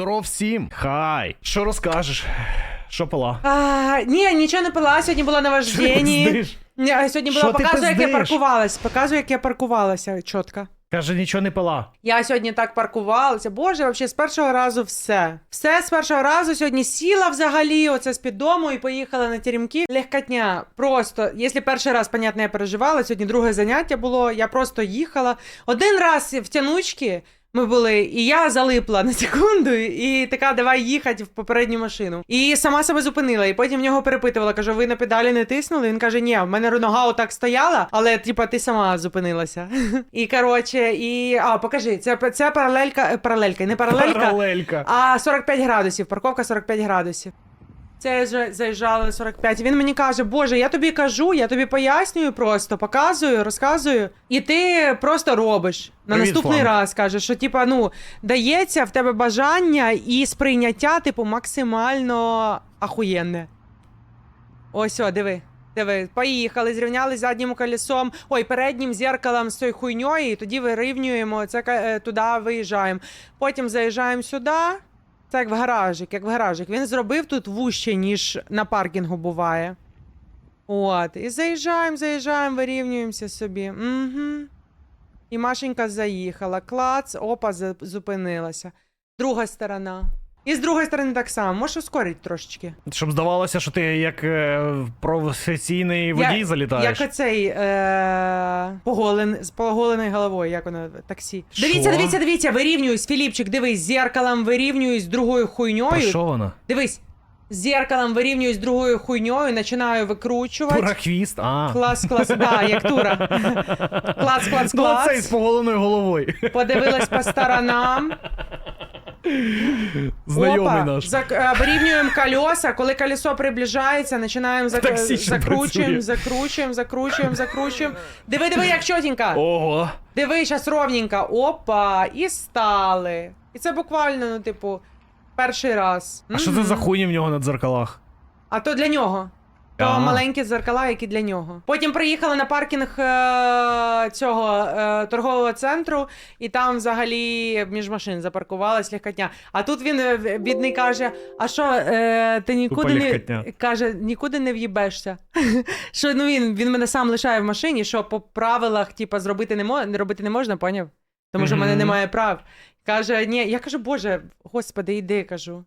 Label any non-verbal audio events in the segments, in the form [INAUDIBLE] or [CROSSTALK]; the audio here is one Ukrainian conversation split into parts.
Здоров всім! Хай! Що розкажеш? Що пила? А, ні, нічого не пила, сьогодні була на вожденні. сьогодні була показую, як я паркувалась. Показую, як я паркувалася чітко. Каже, нічого не пила. Я сьогодні так паркувалася. Боже, взагалі з першого разу все. Все з першого разу сьогодні сіла взагалі, оце з-під дому і поїхала на теремки. Легкотня. Просто, якщо перший раз, понятно, я переживала, сьогодні друге заняття було, я просто їхала. Один раз в тянучки ми були, і я залипла на секунду, і така, давай їхати в попередню машину. І сама себе зупинила, і потім в нього перепитувала, кажу, ви на педалі не тиснули? Він каже, ні, в мене нога отак стояла, але типа ти сама зупинилася. [LAUGHS] І коротше, і. А, покажи, це, це паралелька, е, паралелька, не паралелька, Паралелька. а 45 градусів. Парковка 45 градусів. Це я вже заїжджала на 45. Він мені каже: Боже, я тобі кажу, я тобі пояснюю просто, показую, розказую, і ти просто робиш. На Привіт, наступний Фланг. раз каже, що типа, ну, дається в тебе бажання і сприйняття, типу, максимально ахуєнне. Ось, о, диви. Диви, поїхали, зрівняли заднім колесом, ой, переднім зеркалом з тою хуйньою, і тоді вирівнюємо це е, туди виїжджаємо. Потім заїжджаємо сюди. Це як в гаражик, як в гаражик. Він зробив тут вуще, ніж на паркінгу буває. От. І заїжджаємо, заїжджаємо, вирівнюємося собі. Угу. І Машенька заїхала. Клац, опа, зупинилася. Друга сторона. І з другої сторони так само. Можеш ускорити трошечки. Щоб здавалося, що ти як е, професійний водій Я- залітаєш. Як оцей е- поголен, з поголеною головою, як воно таксі. Що? Дивіться, дивіться, дивіться, вирівнююсь, Філіпчик, дивись, з зеркалом вирівнююсь з другою Про хуйньою. що вона? Дивись, з зеркалом вирівнююсь з другою хуйньою, починаю викручувати. Тура хвіст? А. Клас, клас, да, як тура. [LAUGHS] Клац, клац, Ну, цей з поголеною головою. Подивилась по сторонам. Знайомий Опа, наш. зак- е, вирівнюємо колеса. Коли колесо приближається, починаємо зак... Закручуємо, закручуємо, закручуємо, закручуємо. Диви, диви, як чотенько. Ого. Диви, зараз ровненько. Опа, і стали. І це буквально, ну, типу, перший раз. А що це Мгм. за хуйня в нього на дзеркалах? А то для нього. То маленькі дзеркала, які для нього. Потім приїхали на паркінг е- цього е- торгового центру, і там взагалі між машин запаркувалась легкотня. А тут він е, бідний каже: А що, е- ти нікуди не легкотня. каже, нікуди не в'їбешся. [LAUGHS] що ну він, він мене сам лишає в машині, що по правилах, типа, зробити не мо- робити не можна, поняв? Тому що в мене Мгм. немає прав. Каже, ні, я кажу, Боже, господи, йди, кажу.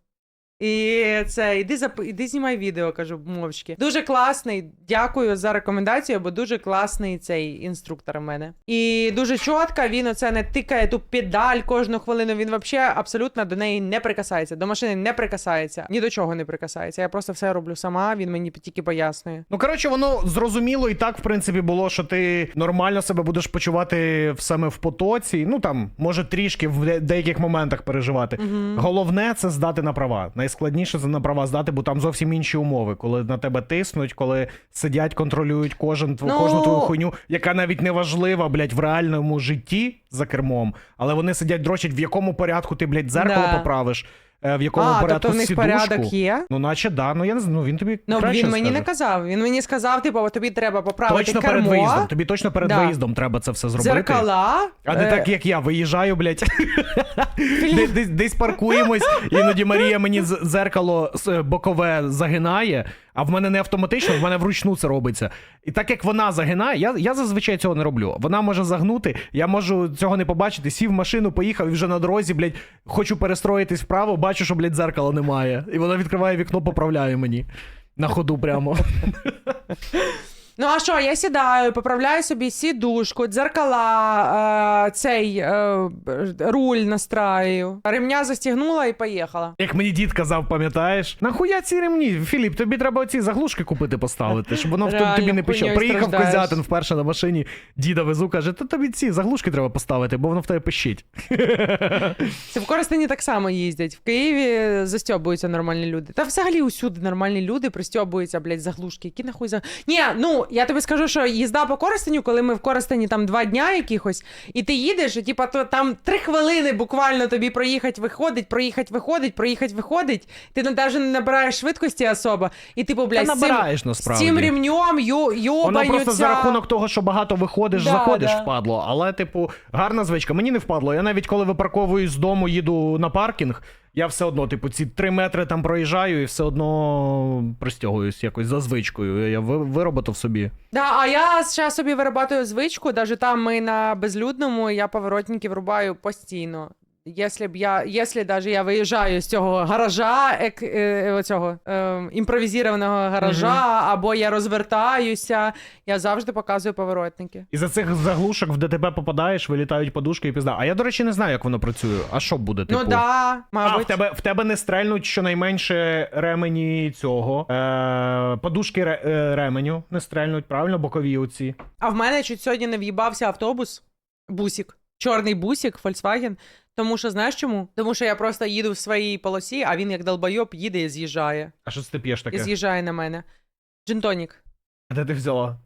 І це, іди зап... іди знімай відео, кажу, мовчки. Дуже класний. Дякую за рекомендацію, бо дуже класний цей інструктор у мене. І дуже чітко він оце не тикає ту педаль кожну хвилину. Він взагалі абсолютно до неї не прикасається. До машини не прикасається, ні до чого не прикасається. Я просто все роблю сама, він мені тільки пояснює. Ну, коротше, воно зрозуміло і так, в принципі, було, що ти нормально себе будеш почувати саме в потоці. Ну там, може, трішки в деяких моментах переживати. Головне це здати на права. Найскладніше за на права здати, бо там зовсім інші умови, коли на тебе тиснуть, коли сидять, контролюють кожен тв- Ну- кожну твою хуйню, яка навіть не важлива, блядь, в реальному житті за кермом. Але вони сидять, дрочать, в якому порядку ти, блядь, дзеркало Да. поправиш, в якому а, порядку тобто в них сідушку. порядок є. Ну, наче да, ну я не знаю, ну він тобі Ну краще він мені скаже. не казав. Він мені сказав, типу, тобі треба поправити Точно кермо, перед виїздом. Тобі точно перед Да. виїздом треба це все зробити. зеркала. А не е, так, як я виїжджаю, блядь. Десь, десь, десь паркуємось, іноді Марія мені з- зеркало с- бокове загинає, а в мене не автоматично, в мене вручну це робиться. І так як вона загинає, я, я зазвичай цього не роблю. Вона може загнути, я можу цього не побачити, сів в машину, поїхав і вже на дорозі, блядь, хочу перестроїтись вправо, бачу, що, блядь, зеркала немає. І вона відкриває вікно, поправляє мені. На ходу прямо. [LAUGHS] Ну а що, я сідаю, поправляю собі сідушку, дзеркала, е, цей е, руль настраю, ремня застігнула і поїхала. Як мені дід казав, пам'ятаєш? Нахуя ці ремні? Філіп, тобі треба оці заглушки купити поставити, щоб воно в Реально, тобі не пищало. хуйньою Приїхав страждаєш. Козятин вперше на машині, діда везу, каже, та тобі ці заглушки треба поставити, бо воно в тебе пищить. [LAUGHS] Це в Коростені так само їздять. В Києві застьобуються нормальні люди. Та взагалі усюди нормальні люди пристьобуються, блядь, заглушки. Які нахуй за. Ні, ну я тобі скажу, що їзда по Коростеню, коли ми в Коростені там два дня якихось, і ти їдеш, і типа то там три хвилини буквально тобі проїхати, виходить, проїхати, виходить, проїхати, виходить. Ти навіть не набираєш швидкості особо, і типу, блядь, Та з цим, набираєш з насправді. цим ремнем ю, Воно йобанються. просто за рахунок того, що багато виходиш, Да, заходиш да. впадло. Але, типу, гарна звичка. Мені не впадло. Я навіть коли випарковуюсь з дому, їду на паркінг. Я все одно, типу, ці три метри там проїжджаю і все одно пристягуюсь якось за звичкою. Я ви- собі. Да, а я ще собі вирабатую звичку, навіть там ми на безлюдному, я поворотники врубаю постійно. Якщо б я, якщо даже я виїжджаю з цього гаража, ек, е, оцього, е, імпровізованого гаража, або я розвертаюся, я завжди показую поворотники. І за цих заглушок в ДТП попадаєш, вилітають подушки і пізда. А я, до речі, не знаю, як воно працює. А що буде, типу? Ну да, А, мабуть. в тебе, в тебе не стрельнуть щонайменше ремені цього. Е, подушки ре, е, ременю не стрельнуть, правильно, бокові оці. А в мене чуть сьогодні не в'їбався автобус, бусик, чорний бусик, Volkswagen. Тому що знаєш чому? Тому що я просто їду в своїй полосі, а він як долбойоб їде і з'їжджає. А що це ти п'єш І таке? з'їжджає на мене. Джинтонік. А де ти взяла?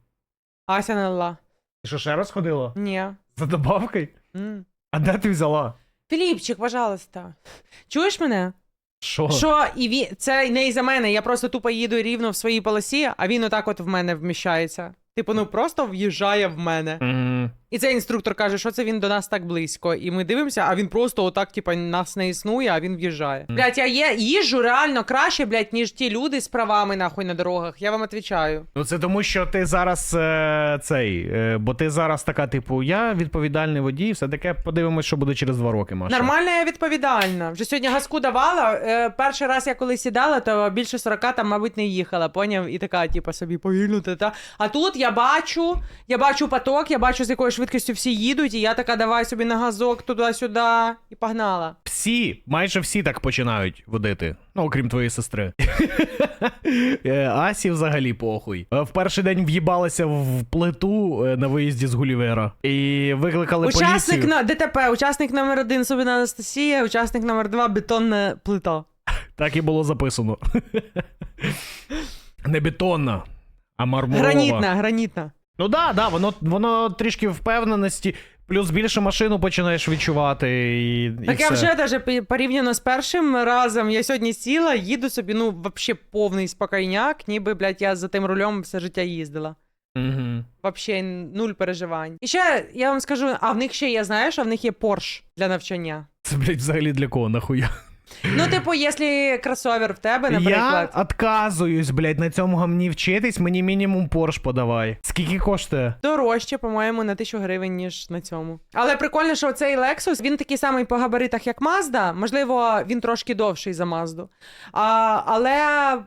Ася налила. Ти що ще раз ходила? Ні. За добавкою? М. А де ти взяла? Філіпчик, пожалуйста. Чуєш мене? Що? Що і він це не із-за мене. Я просто тупо їду рівно в своїй полосі, а він отак от в мене вміщається. Типу, ну просто в'їжджає в мене. Мгм. І цей інструктор каже, що це він до нас так близько. І ми дивимося, а він просто отак, типу, нас не існує, а він в'їжджає. Мгм. Блять, я є, їжджу реально краще, блять, ніж ті люди з правами нахуй на дорогах. Я вам відповідаю. Ну це тому, що ти зараз е, цей. Е, бо ти зараз така, типу, я відповідальний водій, все таке подивимось, що буде через два роки, Маша. Нормально, я відповідальна. Вже сьогодні газку давала. Е, перший раз я коли сідала, то більше 40 там, мабуть, не їхала, поняв? І така, типу, собі повільно та та. А тут я бачу, я бачу поток, я бачу, з якою швидкістю всі їдуть, і я така, давай собі на газок туди-сюди, і погнала. Всі, майже всі так починають водити. Ну, окрім твоєї сестри. [LAUGHS] Е, Асі взагалі похуй. Е, В перший день в'їбалася в плиту е, на виїзді з Гулівера. І викликали Учасник поліцію. на ДТП, учасник номер один Собіна Анастасія, учасник номер два бетонна плита. Так і було записано. [LAUGHS] Не бетонна, а мармурова. Гранітна, гранітна. Ну да, да, воно, воно трішки впевненості, плюс більше машину починаєш відчувати. І, і Так я все. вже даже порівняно з першим разом, я сьогодні сіла, їду собі, ну, вообще повний спокійняк, ніби, блядь, я за тим рулем все життя їздила. Угу. Вообще нуль переживань. І ще я вам скажу, а в них ще є, знаєш, а в них є Porsche для навчання. Це, блядь, взагалі для кого нахуя? Ну, типу, якщо кросовер в тебе, наприклад. Я отказуюсь, блядь, на цьому гамні вчитись, мені мінімум Порш подавай. Скільки коштує? Дорожче, по-моєму, на тисячу гривень, ніж на цьому. Але прикольно, що цей Lexus, він такий самий по габаритах, як Mazda. Можливо, він трошки довший за Mazda. А, але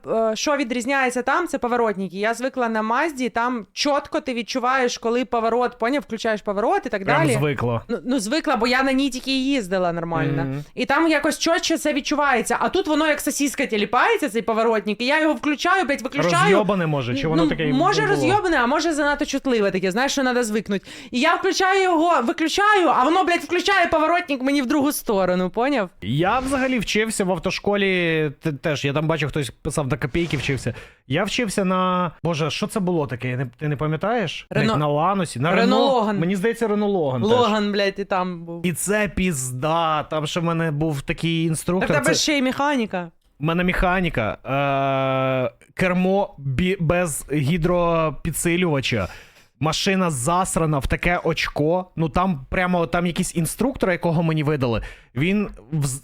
е, що відрізняється там, це поворотники. Я звикла на Mazda, там чітко ти відчуваєш, коли поворот, поняв, включаєш поворот і так Прям далі. звикла. Ну, ну, звикла, бо я на ній тільки їздила нормально. Мгм. І там якось чітче це відчувається. А тут воно як сосіска тіліпається, цей поворотник, і я його включаю, блядь, виключаю. Розйобане може, чи воно ну, таке може було? розйобане, а може занадто чутливе таке, знаєш, що треба звикнути. І я включаю його, виключаю, а воно, блядь, включає поворотник мені в другу сторону, поняв? Я взагалі вчився в автошколі. те- Теж я там бачив, хтось писав до копійки вчився. Я вчився на. Боже, що це було таке? Не- Ти не пам'ятаєш? Рено- На, Ланосі, на Рено Рено. Логан. Мені здається, Рено Логан. теж. Блядь, і там був. І це пізда. Там ще в мене був такий Так в тебе це... ще й механіка. У мене механіка, е- кермо бі- без гідропідсилювача. Машина засрана в таке очко. Ну там прямо там якийсь інструктор, якого мені видали. Він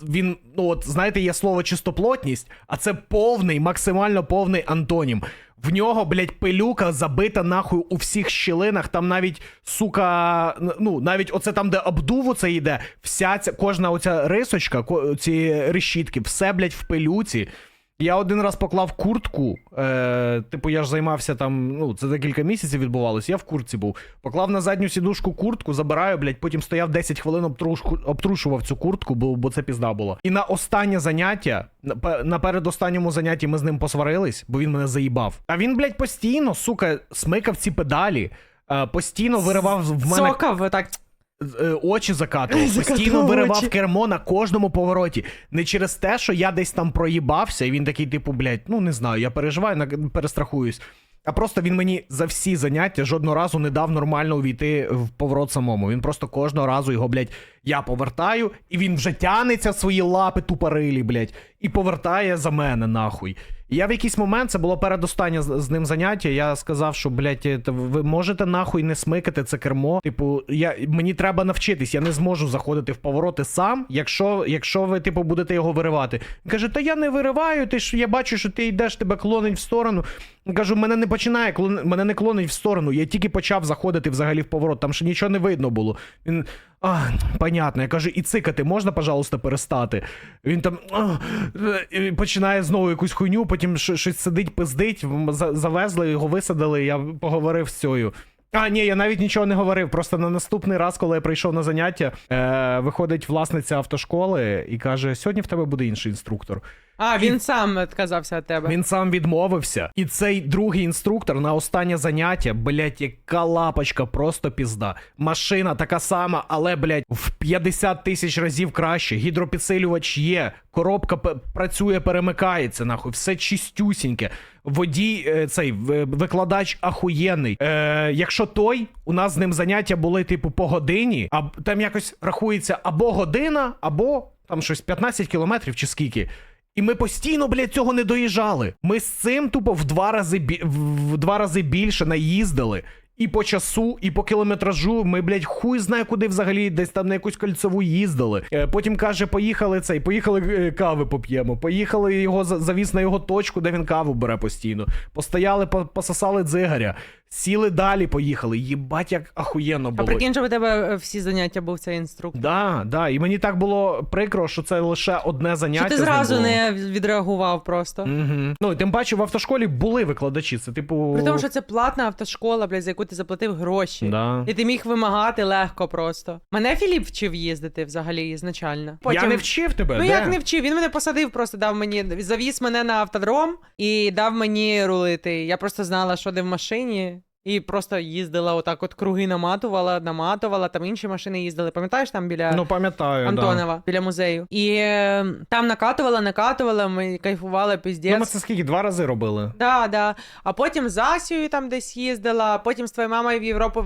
він, ну от знаєте, є слово чистоплотність, а це повний, максимально повний антонім. В нього, блядь, пилюка забита нахуй у всіх щілинах. Там навіть, сука, ну, навіть оце там, де обдуву це йде, вся ця кожна оця рисочка, ці решітки, все, блядь, в пилюці. Я один раз поклав куртку. Е, типу, я ж займався там, ну, це декілька місяців відбувалося, я в куртці був. Поклав на задню сідушку куртку, забираю, блядь, потім стояв 10 хвилин, обтрушку, обтрушував цю куртку, бо, бо це пізда було. І на останнє заняття, на, на передостанньому занятті ми з ним посварились, бо він мене заїбав. А він, блядь, постійно, сука, смикав ці педалі. е, Постійно виривав в мене Цокав, так. Е, очі закатував, [LAUGHS] Закатував постійно виривав очі. кермо на кожному повороті. Не через те, що я десь там проїбався, і він такий, типу, блядь, ну не знаю, я переживаю, на- перестрахуюсь. А просто він мені за всі заняття жодного разу не дав нормально увійти в поворот самому. Він просто кожного разу його, блядь, я повертаю, і він вже тянеться в свої лапи тупорилі, блядь, і повертає за мене, нахуй. Я в якийсь момент, це було передостаннє з, з ним заняття. Я сказав, що блядь, ви можете нахуй не смикати це кермо. Типу, я мені треба навчитись, я не зможу заходити в повороти сам, якщо, якщо ви, типу, будете його виривати. Каже, та я не вириваю, ти ж я бачу, що ти йдеш, тебе клонить в сторону. Кажу, мене не починає мене не клонить в сторону. Я тільки почав заходити взагалі в поворот, там ще нічого не видно було. Він. А, понятно. Я кажу, і цикати можна, пожалуйста, перестати. Він там і починає знову якусь хуйню, потім щось сидить, пиздить. Завезли, його висадили, я поговорив з цією. А, ні, я навіть нічого не говорив. Просто на наступний раз, коли я прийшов на заняття, е, виходить власниця автошколи і каже: сьогодні в тебе буде інший інструктор. А, він сам відказався від тебе. Він сам відмовився. І цей другий інструктор на останнє заняття, блять, яка лапочка, просто пізда. Машина така сама, але, блять, в 50 тисяч разів краще. Гідропідсилювач є, коробка працює, перемикається, нахуй, все чистюсіньке. Водій, е, цей викладач ахуєнний. Е, якщо той, у нас з ним заняття були, типу, по годині, а там якось рахується або година, або там щось 15 кілометрів чи скільки. І ми постійно, блядь, цього не доїжджали. Ми з цим тупо в два рази в два рази більше наїздили. І по часу, і по кілометражу. Ми, блядь, хуй знає, куди взагалі десь там на якусь кольцеву їздили. Е, потім каже, поїхали цей, поїхали е, кави поп'ємо. Поїхали його за- завіз на його точку, де він каву бере постійно. Постояли, по- пососали дзигаря. Сіли далі, поїхали. Їбать, як ахуєнно А було. прикинь, що у тебе е, всі заняття був цей інструктор. Да, да. І мені так було прикро, що це лише одне заняття. Що ти зразу не відреагував просто. Угу. Ну, і тим паче в автошколі були викладачі. Це типу. При тому, що це платна автошкола, блядь, за яку ти заплатив гроші. Да. І ти міг вимагати легко просто. Мене Філіп вчив їздити взагалі ізначально. Я не вчив тебе. Ну де? як не вчив? Він мене посадив, просто дав мені, завіз мене на автодром і дав мені рулити. Я просто знала, що де в машині. І просто їздила отак, от круги наматувала, наматувала, там інші машини їздили. Пам'ятаєш там біля Ну, пам'ятаю. Антонова, біля музею. І е, там накатувала, накатувала, ми кайфували Да. піздець. Ну, ми це скільки? Два рази робили. Да, да. А потім з Асією там десь їздила, потім з твоєю мамою в Європу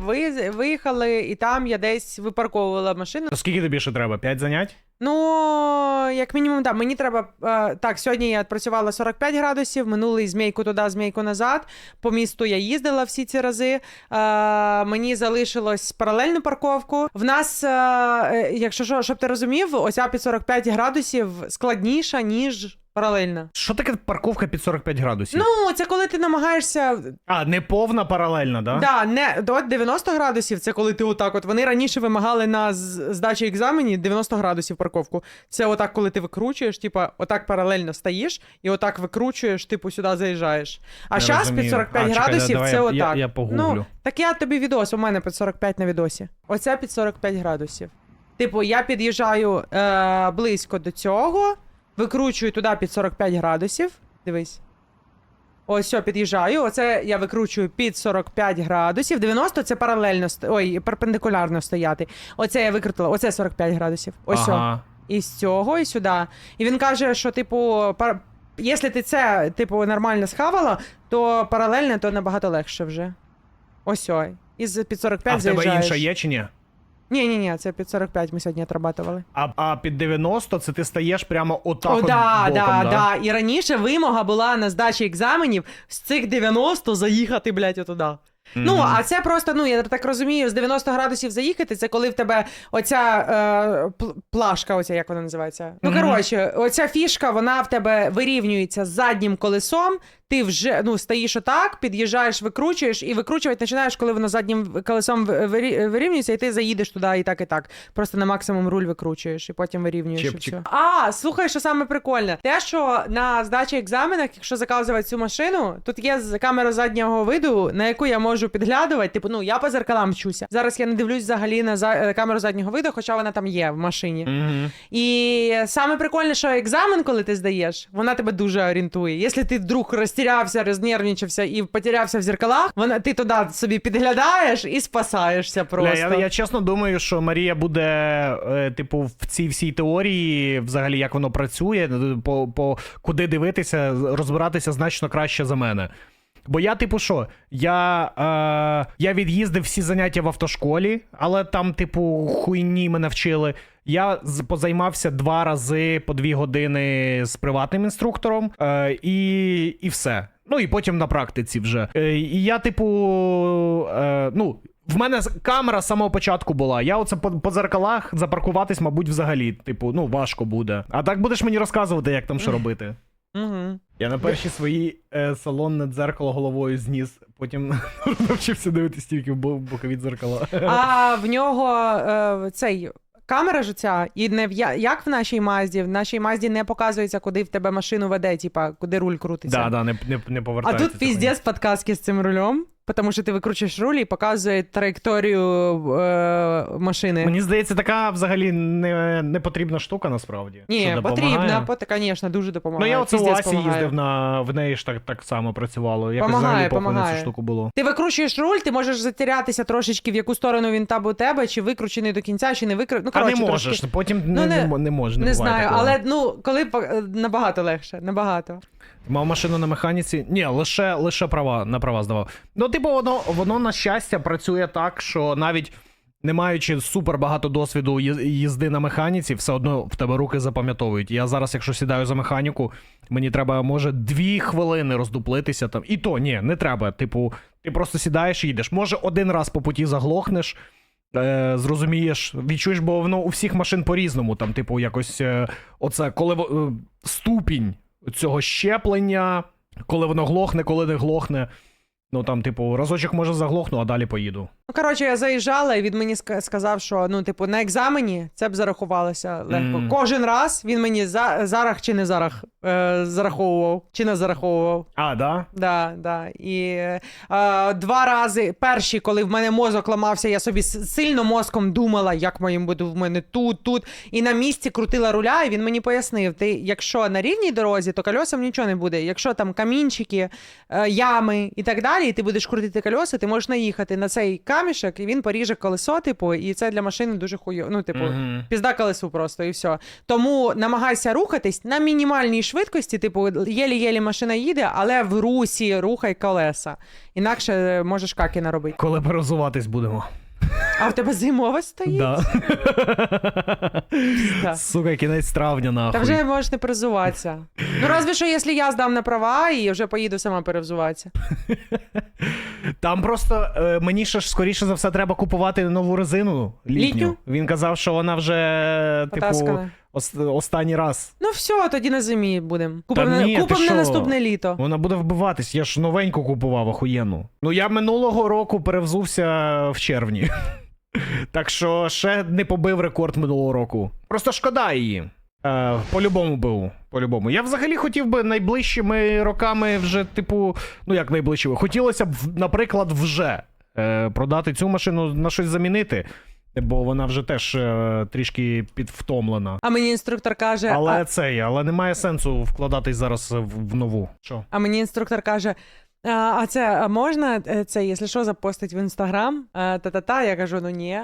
виїхали, і там я десь випарковувала машину. То скільки тобі ще треба? П'ять занять? Ну, як мінімум, так. Мені треба. е, так, сьогодні я працювала 45 градусів, минулий змійку туди, змійку назад. По місту я їздила всі ці рази. Е, мені залишилось паралельну парковку. В нас, е, е, якщо що, щоб ти розумів, ося під 45 градусів складніша, ніж паралельна. Що таке парковка під 45 градусів? Ну, це коли ти намагаєшся А, не повна паралельна, да? Да, не до 90 градусів. Це коли ти отак. От вони раніше вимагали на здачі екзаменів 90 градусів парковку. Це отак, коли ти викручуєш, типа, отак паралельно стоїш і отак викручуєш, типу, сюди заїжджаєш. А зараз під 45 А, чекай, градусів давай це я- отак. я- я погуглю. Ну, так я тобі відос, у мене під 45 на відосі. Оце під 45 градусів. Типу, я під'їжджаю е, близько до цього, викручую туди під 45 градусів. Дивись. Ось все, під'їжджаю. Оце я викручую під 45 градусів. 90 це паралельно ой, перпендикулярно стояти. Оце я викрутила, оце 45 градусів. Ось ага. І з цього, і сюди. І він каже, що, типу, пар... якщо ти це, типу, нормально схавала, то паралельно то набагато легше вже. Ось ой. Із під 45 А в тебе заїжджаєш. інша є чи ні? Ні, ні, ні, це під 45 ми сьогодні отрабатували. А, а під 90 це ти стаєш прямо отак. О, от да, боком, да, да? да. І раніше вимога була на здачі екзаменів з цих 90 заїхати, блядь, отуди. Ну, а це просто, ну я так розумію, з 90 градусів заїхати, це коли в тебе оця е, плашка, оця як вона називається. Ну, Мгм. коротше, оця фішка, вона в тебе вирівнюється з заднім колесом. Ти вже ну, стоїш отак, під'їжджаєш, викручуєш, і викручувати починаєш, коли воно заднім колесом вирівнюється, і ти заїдеш туди і так, і так. Просто на максимум руль викручуєш, і потім вирівнюєш. І все. А, слухай, що саме прикольне. Те, що на здачі екзаменах, якщо заказувати цю машину, тут є камера заднього виду, на яку я можу підглядувати. Типу, ну я по зеркалам вчуся. Зараз я не дивлюсь взагалі на за... е, камеру заднього виду, хоча вона там є в машині. Мгм. І саме прикольне, що екзамен, коли ти здаєш, вона тебе дуже орієнтує. Якщо ти вдруг розтірявся, рознервничався і потерявся в зеркалах, вона ти туди собі підглядаєш і спасаєшся просто. Бля, я, я чесно думаю, що Марія буде, е, типу, в цій всій теорії, взагалі, як воно працює, по, по куди дивитися, розбиратися значно краще за мене. Бо я, типу, що, я, е, я від'їздив всі заняття в автошколі, але там, типу, хуйні мене вчили. Я позаймався два рази по дві години з приватним інструктором, е, і, і все. Ну і потім на практиці вже. Е, і я, типу, е, ну. В мене камера з самого початку була. Я оце по, по дзеркалах запаркуватись, мабуть, взагалі, типу, ну, важко буде. А так будеш мені розказувати, як там що робити. Угу. Я на перші свої е, салонне дзеркало головою зніс, потім [LAUGHS] навчився дивитись тільки в бо- бокові дзеркала. А в нього е, цей. Камера ж ця, і не в я- як в нашій Мазді. В нашій Мазді не показується, куди в тебе машину веде, типа, куди руль крутиться. Да, да, не, не, не А повертається. тут піздець подказки з цим рулем, тому що ти викручуєш руль і показує траєкторію е, машини. Мені здається, така взагалі не, не потрібна штука насправді. Ні, Що потрібна, пот- звісно, дуже Ну я оце в Асі їздив на в неї ж так, так само працювало. Якось Помагає, помагає. цю штуку було. Ти викручуєш руль, ти можеш затерятися трошечки, в яку сторону він там у тебе, чи викручений до кінця, чи не викручений. Ну, а не можеш, трошки. потім Ну, не, не- не, мо- не. Не, знаю, такого. але ну коли е, набагато легше, набагато. Мав машину на механіці. Ні, лише, лише права на права здавав. Ну, типу, воно, воно на щастя працює так, що навіть не маючи супер багато досвіду їзди на механіці, все одно в тебе руки запам'ятовують. Я зараз, якщо сідаю за механіку, мені треба, може, дві хвилини роздуплитися там. І то ні, не треба. Типу, ти просто сідаєш і їдеш. Може, один раз по путі заглохнеш. Е, зрозумієш, відчуєш, бо воно у всіх машин по-різному. Там, типу, якось е, оце, коли е, ступінь цього щеплення, коли воно глохне, коли не глохне. Ну там, типу, разочок може заглохну, а далі поїду. Ну, коротше, я заїжджала, і він мені сказав, що ну, типу, на екзамені це б зарахувалося легко. Мгм. Кожен раз він мені за, зарах чи не зарах е, зараховував, чи не зараховував. А, да? Да, да. І е, два рази перші, коли в мене мозок ламався, я собі сильно мозком думала, як моїм буде в мене тут, тут. І на місці крутила руля, і він мені пояснив: ти, якщо на рівній дорозі, то кольосам нічого не буде. Якщо там камінчики, е, ями і так далі, і ти будеш крутити кольоса, ти можеш наїхати на цей камішек, і він поріже колесо, типу, і це для машини дуже хуйо. Ну, типу, Мгм. Пізда колесу просто і все. Тому намагайся рухатись на мінімальній швидкості, типу, єлі-єлі машина їде, але в русі рухай колеса. Інакше е, можеш каки наробити. Коли порозуватись будемо. А в тебе зимова стоїть? Да. [LAUGHS] Да. Сука, кінець травня, нахуй. Та вже можеш не перезуватися. Ну, разве що, якщо я здам на права і вже поїду сама перевзуватися. [LAUGHS] Там просто е, мені ще ж скоріше за все треба купувати нову резину літню. Літню? Він казав, що вона вже, типу, ос- останній раз. Ну все, тоді на зимі будемо. Купимо ні, ти купим на що? наступне літо. Вона буде вбиватись. Я ж новеньку купував охуєнну. Ну я минулого року перевзувся в червні. [LAUGHS] Так що ще не побив рекорд минулого року. Просто шкода її. Е, по-любому був. По-любому. Я взагалі хотів би найближчими роками вже, типу, ну як найближчими. Хотілося б, наприклад, вже е, продати цю машину на щось замінити, бо вона вже теж е, трішки підвтомлена. А мені інструктор каже, Але а, це, але немає сенсу вкладатись зараз в, в нову. Що? А мені інструктор каже: а, це можна е, це, якщо що, запостити в інстаграм? Та-та-та, я кажу, ну ні.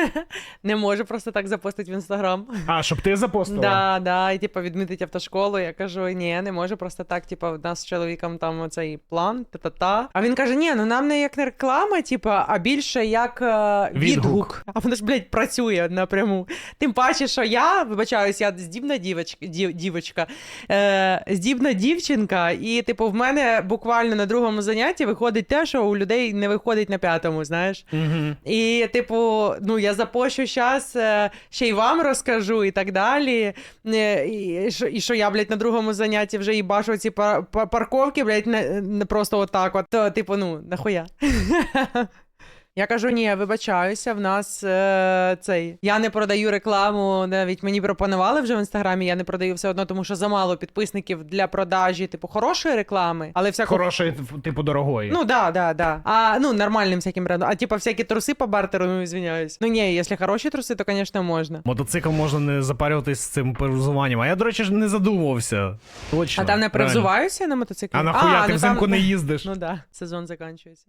[LAUGHS] Не можу просто так запостити в інстаграм. А, щоб ти запостила? Да, да, і типу відмітить автошколу. Я кажу, ні, не можу просто так. Типу, в нас з чоловіком там цей план, та-та-та. А він каже: ні, ну нам не як не реклама, типу, а більше як е, відгук. Відгук. А воно ж, блядь, працює напряму. Тим паче, що я, вибачаюсь, я здібна дівочка, дівочка, е, здібна дівчинка, і, типу, в мене буквально на другому занятті виходить те, що у людей не виходить на п'ятому, знаєш. Угу. І, типу, ну я запощу зараз, ще й вам розкажу, і так далі. Е, І, що- і що я, блядь, на другому занятті вже і бачу ці пар- пар- парковки, блядь, не, не просто отак. От, то, типу, ну, нахуя. [LAUGHS] Я кажу, ні, вибачаюся, в нас е, цей. Я не продаю рекламу. Навіть мені пропонували вже в інстаграмі. Я не продаю все одно, тому що замало підписників для продажі, типу, хорошої реклами, але всяко Хорошої, типу, дорогої. Ну да, да, да. А ну нормальним всяким брендом. А типа всякі труси по бартеру, ну извиняюсь. Ну ні, якщо хороші труси, то, звісно, можна. Мотоцикл можна не запарюватись з цим перевзуванням. А я, до речі, ж не задумувався. Точно. А там не перевзуваюся на мотоциклі? А нахуя ти ну, взимку там- не їздиш? Ну да, сезон закінчується.